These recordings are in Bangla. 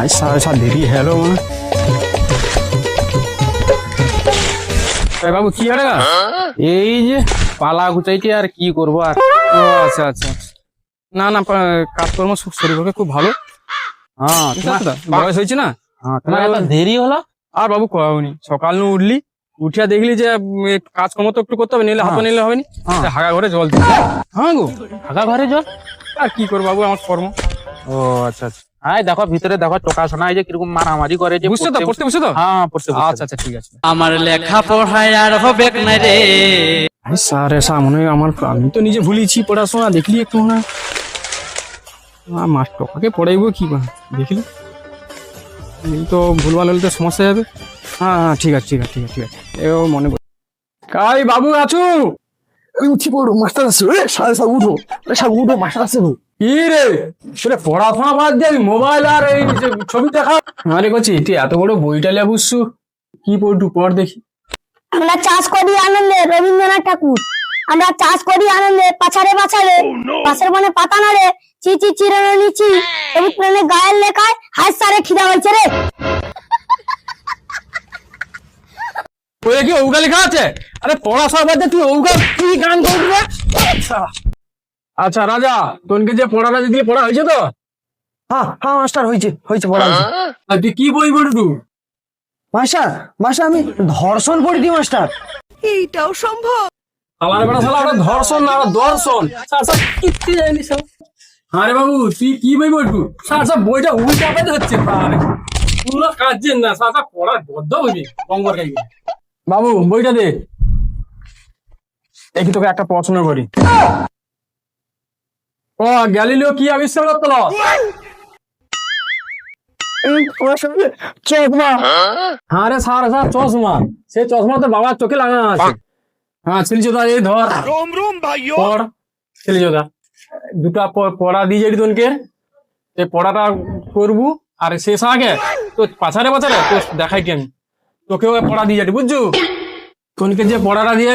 ऐसा ऐसा देरी है लो বাবু কি হবে এই যে পালা গুচাইছি আর কি করবো আর ও আচ্ছা আচ্ছা না না পা- কাজকর্ম সব শরীর পক্ষে খুব ভালো হ্যাঁ ঠিক আছে তো? বয়স হয়েছে না হ্যাঁ, তোমার এত দেরি হলো আর বাবু কওনি সকাল নু উঠলি উঠিয়া দেখলি যে উম, এ কাজকর্ম তো একটু করতে হবে নিলে হাতে নিলে হবে নি হ্যাঁ। হাগা ঘরে জল দিতে হ্যাঁ গো থাকা ঘরে জল আর কি করবো বাবু আমার কর্ম ও আচ্ছা আচ্ছা হ্যাঁ দেখো ভিতরে দেখো টোকা শোনা এই যে কীরকম মারামারি করে যে বুঝছ তো পড়তে- বুঝছ তো? হ্যাঁ পড়তে আচ্ছা আচ্ছা ঠিক আছে। আমার লেখা পড়ায় আর হবে না রে। আরে স্যার এসা মনে হয় আমার আমি তো নিজে ভুলিয়েছি পড়াশোনা দেখলি একটু না? মাস টকাকে পড়াইবো কি বা? দেখলি এই তো ভুলভাল হলে তো সমস্যা হবে। হ্যাঁ হ্যাঁ ঠিক আছে ঠিক আছে ঠিক আছে ঠিক আছে। এও মনে কর কাই বাবু আছু? উঠি পড়ো মাস্টার আছে। এ সাড়ে সাত উঠো। সাত উঠো মাস্টার আছে। কি রে তোরে পড়াশোনা বাদ দিয়ে মোবাইল আর এই ছবি দেখা আরে করছি তুই এত বড় বইটা লে বুঝছু? কি পড়টু পড় দেখি। আমরা চাষ করি আনন্দে রবীন্দ্রনাথ ঠাকুর। আমরা চাষ করি আনন্দে পাছারে পাছারে পাশের বনে পাতা নাড়ে চি চি চিরনে নিচি প্রেমে গায়ের লেখায় হাত সারে খিদা হয়েছে রে। ওই কি ওগা লেখা আছে আরে পড়াশোনা বাদ দিয়ে তুই ওগা কি গান করবি আচ্ছা। আচ্ছা রাজা তোনকে যে পড়া পড়াটা দিয়ে পড়া হয়েছে তো? হ্যাঁ হ্যাঁ মাস্টার হয়েছে হয়েছে পড়া হয়েছে। আর তুই কি বই পড়ি তুই মাস্টার মাস্টার আমি ধর্ষণ পড়ি দি মাস্টার। আমার বেটা শালা ওটা ধর্ষণ না দর্শন। স্যার স্যার কিত্তি জানিস সব আরে বাবু তুই কি বই পড়ি তুই স্যার স্যার বইটা উল্টা পেতে হচ্ছে আরে পুরো কাজের না স্যার স্যার পড়া বদ্ধ হবি বঙ্গর খাইবি বাবু বইটা দে। দেখি তোকে একটা পছন্দ করি। ও গ্যালিলিও কি আবিষ্কার করতো চকমা হ্যাঁ রে স্যার স্যার চশমা। সেই চশমা তো বাবার চোখে লাগানো আছে। হ্যাঁ ছেলে চোদা এই ধর। পড় ছেলে চোদা দুটা পড়া দিয়ে যাবি তোনকে। এই পড়াটা করবু আর শেষ আগে তো পাছারে পাছারে তো দেখাইটি আমি। তোকেও পড়া দিয়ে যাবি বুঝছু? তোনকে যে পড়াটা দিয়ে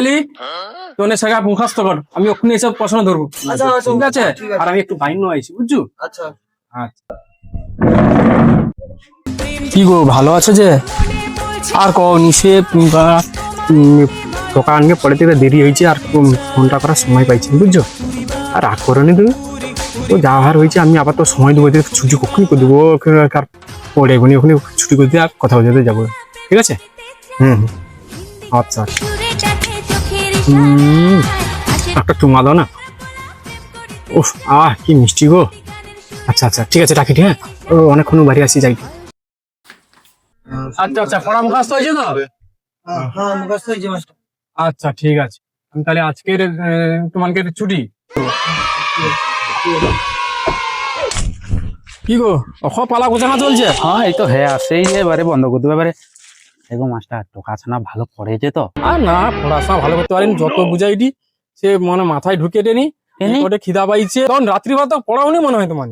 এলি তোনে সেগা মুখাস্ত কর। আমি ওখানে এসব পছন্দ ধরবো। আচ্ছা, আচ্ছা, ঠিক আছে? আর আমি একটু বাইন আইছি বুঝছু? আচ্ছা। আচ্ছা। কি গো ভালো আছে যে? আর কনি সে দোকানকে পড়ে থেকে দেরি হয়েছে আর ফোনটা করার সময় পাইছি বুঝছ? আর রাগ করো নি তুমি? তো যা হার হয়েছে আমি আবার তো সময় দেবো যে ছুটি কখনই করে দেবো আর পড়ে এখনই ওখানে ছুটি করে দিয়ে আর কথা বলতে যাব ঠিক আছে? হুম হুম। আচ্ছা আচ্ছা। একটা চুমা দাও না। উফ আহ কি মিষ্টি গো। আচ্ছা আচ্ছা ঠিক আছে রাখি হ্যাঁ ও অনেকক্ষণ বাড়ি আসি যাই। আচ্ছা আচ্ছা পড়া মুখাস্ত হয়েছে তো? হ্যাঁ হ্যাঁ হয়েছে আচ্ছা ঠিক আছে। আমি তাহলে আজকের তোমাকে ছুটি কি গো অখ পালা গোছানো চলছে? হ্যাঁ এই তো হ্যাঁ সেই যে এবারে বন্ধ করে দেবো এবারে দেখো মাস্টার টোকা ছানা ভালো পড়েছে তো? আর না পড়াশোনা ভালো করতে পারিনি যত বুঝাইটি সে মনে মাথায় ঢুকে টেনি এনি? ওটা খিদা পাইছে। তখন রাত্রি ভাত পড়াওনি মনে হয় তোমার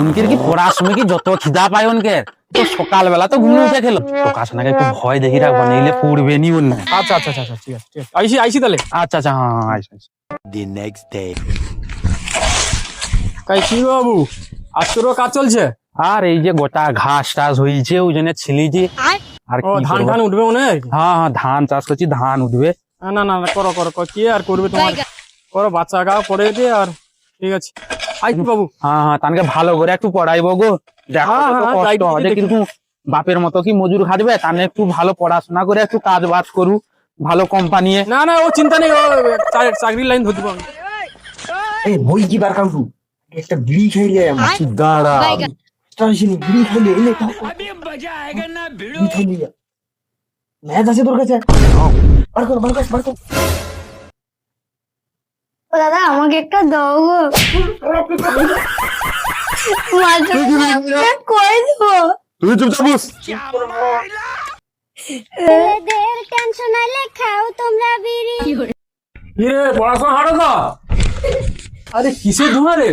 উনকের কি পড়ার সময় কি যত খিদা পায় উনকের তো সকালবেলা তো ঘুমিয়ে উঠে খেলো টোকা একটু ভয় দেখি রাখব নিলে পড়বে নি অন্য আচ্ছা আচ্ছা আচ্ছা আচ্ছা, ঠিক আছে আইসি আইসি তাহলে? আচ্ছা আচ্ছা হ্যাঁ আইসো, আইসো। কি বাবু? আজ কাজ চলছে? আর এই যে গোটা ঘাস টাস হয়েছে ওই জন্য ছিলিছি। আর কি ধান ধান উঠবে মনে হয়? হ্যাঁ হ্যাঁ ধান চাষ করছি ধান উঠবে। না না না না, করো করো কি আর করবে তোমার? করো বাচ্চা গা পড়ে দিয়ে আর ঠিক আছে। আই কি বাবু। হ্যাঁ হ্যাঁ তানকে ভালো করে একটু পড়াইবো গো। দেখো হ্যাঁ, হ্যাঁ, কষ্ট দেখি, কীরকম বাপের মতো কি মজুর খাটবে? তানে একটু ভালো পড়াশোনা করে একটু কাজ বাজ করু ভালো কোম্পানি না না ও চিন্তা নেই চাকরির লাইন ধরতে পারবে। এই বই কি বার কাউটু? একটা বিড়ি খাইলে দাঁড়া। বিড়ি খাইলে ম্যাচ আছে তোর কাছে? বার কর বার কর বার কর। ও দাদা আমাকে একটা দাও গো। করে দেবো। তুই চুপচাপ বস। এদের টেনশন আইলে খাও তোমরা বিড়ি। কি পড়াশোনা হারো তো? আরে কিসের ধোঁয়া রে?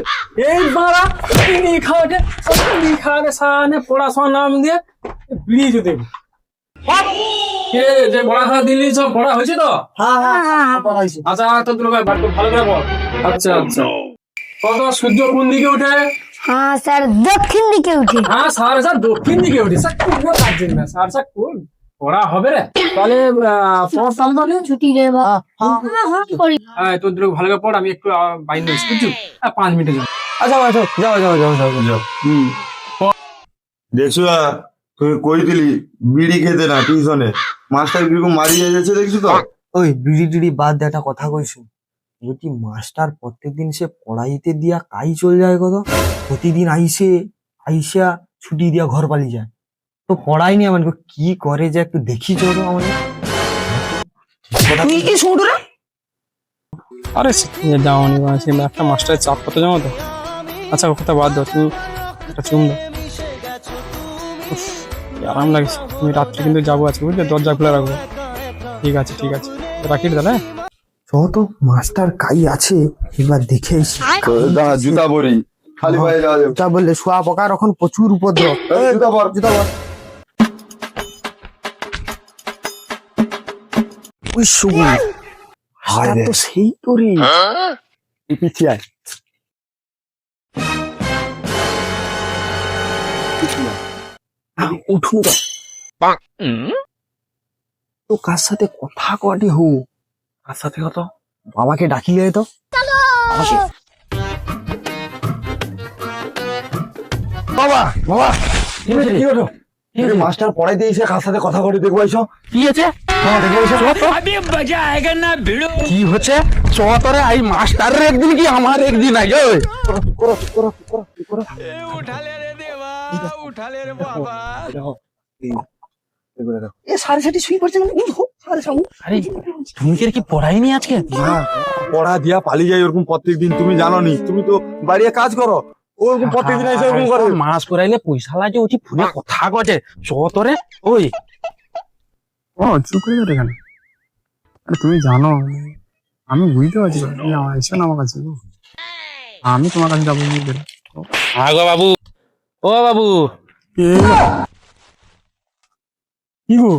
এই বাড়া বিড়ি খাওয়াতে সানে পড়াশোনা নাম দিয়ে বিড়ি যেতে যে পড়াশোনা দিলি সব পড়া হয়েছে তো? হ্যাঁ হ্যাঁ আচ্ছা তো তুলো ভাই ভালো করে বল আচ্ছা। আচ্ছা কত সূর্য কোন দিকে উঠে হ্যাঁ স্যার দক্ষিণ দিকে উঠে। হ্যাঁ সাড়ে সাত দক্ষিণ দিকে উঠি। স্যার কোনো কাজ না? সাড়ে সাত কোন পড়া হবে রে? তাহলে আহ, পড় তাহলে তাহলে ছুটি রে বা হ্যাঁ হ্যাঁ। হ্যাঁ তোর দুটো ভালো করে পড় আমি একটু বাইরে রয়েছি বুঝছ? পাঁচ মিনিটে যাও আচ্ছা আচ্ছা যাও যাও যাও যাও যাও হুম। দেখছ না তুমি কই দিলি? বিড়ি খেতে না টিউশনে মাস্টার কীরকম মারিয়ে যাচ্ছে দেখছ তো? ওই বিড়ি টিড়ি বাদ দিয়ে একটা কথা কইছো যদি মাস্টার প্রত্যেকদিন সে পড়াইতে দিয়া কাই চলে যায় কত? প্রতিদিন আইসে আইসা ছুটি দিয়া ঘর পালিয়ে যায়। তো পড়াইনি আমাকে কি করে যে একটু দেখি চলো আমাকে তুই কি শুনু রে? আরে যাওনি সে একটা মাস্টারের চাপ কত জানো তো? আচ্ছা ও কথা বাদ দাও তুমি একটা চুম দাও। আরাম লাগছে তুমি রাত্রে কিন্তু যাব আজকে বুঝলে? দরজা খুলে রাখব। ঠিক আছে ঠিক আছে। রাখি দাদা তাহলে যত মাস্টার কাই আছে এবার দেখে জুতা পরি। খালি পায়ে যাওয়া যাবে। বললে শোয়া পোকার এখন প্রচুর উপদ্রব। জুতা পর। জুতা পর। ওই শুগুন হায় তো সেই তো রে এই পিছিয়ে উঠুন তো তো কার সাথে কথা কটি হো? কার সাথে কত বাবাকে ডাকিলে তো। বাবা বাবা। কি হয়েছে? কি হলো? মাস্টার পড়াইতে এসে কার সাথে কথা করে দেখব আইসো কি হ্যাঁ কি হচ্ছে চতরে আই মাস্টারের একদিন কি আমার একদিন আগে এ সাড়ে শুয়ে পড়ছে। আরে তুমি কি পড়াইনি আজকে? না পড়া দিয়া পালিয়ে যায় ওরকম তুমি জানো নি তুমি তো বাড়িতে কাজ করো। ওরকম প্রত্যেকদিন এসে ওরকম করে। মাস করাইলে পয়সা লাগে ওটি ফোনে কথা কছে চতরে ওই। ও চুপ করে যাবে এখানে আরে তুমি জানো আমি বুঝতে পারছি তুমি আমার এসো না আমার কাছে আমি তোমার কাছে যাব বাবু। ও বাবু। কি গো?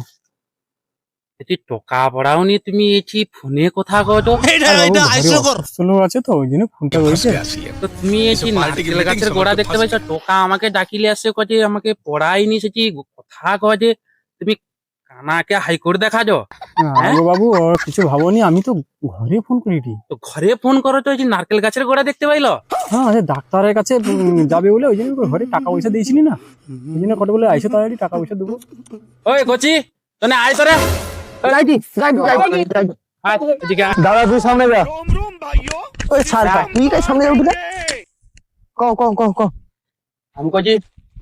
টকা পড়াওনি তুমি এটি ফোনে কথা আছে তো ওই জন্য ফোনটা করেছে তো তুমি এটি নারকেল গাছের গোড়া দেখতে পাইছো? টোকা আমাকে ডাকিলে আসে কছে আমাকে পড়াইনি সেটি কথা কছে তুমি কানাকে হাইকোর্ট দেখাছো আগো বাবু ও কিছু ভাবনি আমি তো ঘরে ফোন করিটি তো ঘরে ফোন করো তো যে নারকেল গাছের গোড়া দেখতে পাইলো? হ্যাঁ ডাক্তারের কাছে যাবে বলে ওই জন্য ঘরে টাকা পয়সা দিয়েছিলি না? ওই জন্য কত বলে আইসো তাড়াতাড়ি টাকা পয়সা দেবো। ওই কচি তোনে আয় তোরে। দাদা তুই সামনে যা। ওই সার পা, তুই সামনে উঠবে? কও কও কও কও। আমি কচি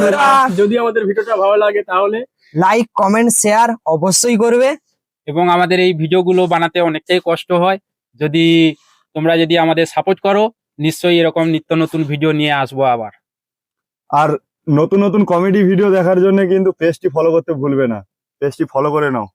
বন্ধুরা যদি আমাদের ভিডিওটা ভালো লাগে তাহলে লাইক কমেন্ট শেয়ার অবশ্যই করবে। এবং আমাদের এই ভিডিওগুলো বানাতে অনেকটাই কষ্ট হয়। যদি তোমরা যদি আমাদের সাপোর্ট করো নিশ্চয়ই এরকম নিত্য নতুন ভিডিও নিয়ে আসব আবার। আর নতুন নতুন কমেডি ভিডিও দেখার জন্য কিন্তু পেজটি ফলো করতে ভুলবে না। পেজটি ফলো করে নাও।